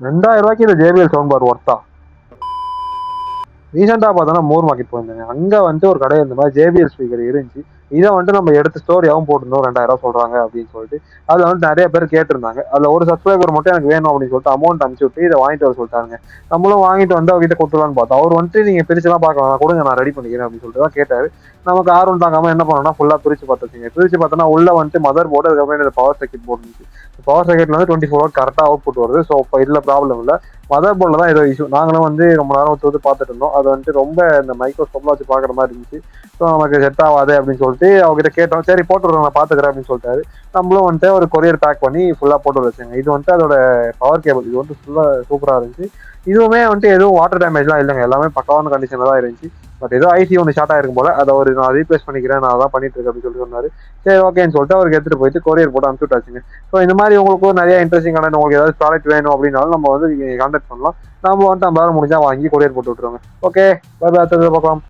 ரெண்டாயிரம் ரூபாய்க்கு இந்த ஜேபிஎல் சவுண்ட் பார் ஒர்த்தா ரீசெண்டாக பார்த்தோன்னா மோர் மார்க்கெட் போயிருந்தேன். அங்கே வந்துட்டு ஒரு கடை இந்த மாதிரி ஜேபிஎல் ஸ்பீக்கர் இருந்துச்சு. இதை வந்துட்டு நம்ம எடுத்து ஸ்டோரியாகவும் போட்டிருந்தோம். ரெண்டாயிரம் ரூபா சொல்கிறாங்க அப்படின்னு சொல்லிட்டு. அதில் வந்து நிறைய பேர் கேட்டிருந்தாங்க. அதில் ஒரு சப்ஸ்கிரைபர் மட்டும் எனக்கு வேணும் அப்படின்னு சொல்லிட்டு அமௌண்ட் அனுப்பிச்சு விட்டு இதை வாங்கிட்டு வர சொல்லிட்டாங்க. நம்மளும் வாங்கிட்டு வந்து அவர்கிட்ட கொடுத்துலான்னு பார்த்தோம். அவர் வந்துட்டு நீங்கள் பிரிச்சுலாம் பார்க்க வேணாம் கொடுங்க நான் ரெடி பண்ணிக்கிறேன் அப்படின்னு சொல்லிட்டு தான் கேட்டார். நமக்கு ஆர்வம் தாங்காம என்ன பண்ணோம்னா ஃபுல்லாக பிரிச்சு பார்த்துருக்கீங்க பிரிச்சு பார்த்தோன்னா உள்ள வந்துட்டு மதர் போர்டு அதுக்கப்புறம் இந்த பவர் சர்க்கிட் போர்டு இருந்துச்சு. பவர் சர்க்கிட்ல வந்து டுவெண்ட்டி ஃபோர் கரெக்டாக அவுட் புட் வருது. ஸோ இப்போ இதில் ப்ராப்ளம் இல்லை. மதர் போர்டில் தான் ஏதோ இஷ்யூ நாங்களும் வந்து ரொம்ப நேரம் ஒத்து வந்து பார்த்துட்டு இருந்தோம். அது வந்துட்டு ரொம்ப இந்த மைக்ரோஸ்கோப்ல வச்சு பார்க்குற மாதிரி இருந்துச்சு. ஸோ நமக்கு செட் ஆகாது அப்படின்னு சொல்லிட்டு அவங்ககிட்ட கேட்டோம். சரி போட்டு நான் பார்த்துக்கிறேன் அப்படின்னு சொல்லிட்டாரு. நம்மளும் வந்துட்டு ஒரு கொரியர் பேக் பண்ணி ஃபுல்லாக போட்டு வச்சுங்க இது வந்துட்டு அதோட பவர் கேபிள் இது வந்துட்டு ஃபுல்லாக சூப்பராக இருந்துச்சு. இதுவுமே வந்துட்டு எதுவும் வாட்டர் டேமேஜ்லாம் இல்லைங்க. எல்லாமே பக்காவான கண்டிஷனில் தான் இருந்துச்சு. பட் ஏதோ ஐசி ஒன்று ஷார்ட் ஆயிருக்கும் போல. அதை ஒரு நான் ரீப்ளேஸ் பண்ணிக்கிறேன். நான் அதான் பண்ணிட்டு இருக்கேன் அப்படின்னு சொல்லிட்டு சொன்னாரு. சரி ஓகேன்னு சொல்லிட்டு அவருக்கு எடுத்துட்டு போயிட்டு கொரியர் போட்டு அனுப்பிச்சு விட்டாச்சுங்க. ஸோ இந்த மாதிரி உங்களுக்கு நிறைய இன்ட்ரெஸ்டிங் கண்டென்ட் உங்களுக்கு ஏதாவது ப்ராடக்ட் வேணும் அப்படின்னாலும் நம்ம வந்து கான்டாக்ட் பண்ணலாம். நம்ம வந்து நம்மளால முடிஞ்சா வாங்கி கொரியர் போட்டு விட்டுருவாங்க. ஓகே பை பை பார்க்கலாம்.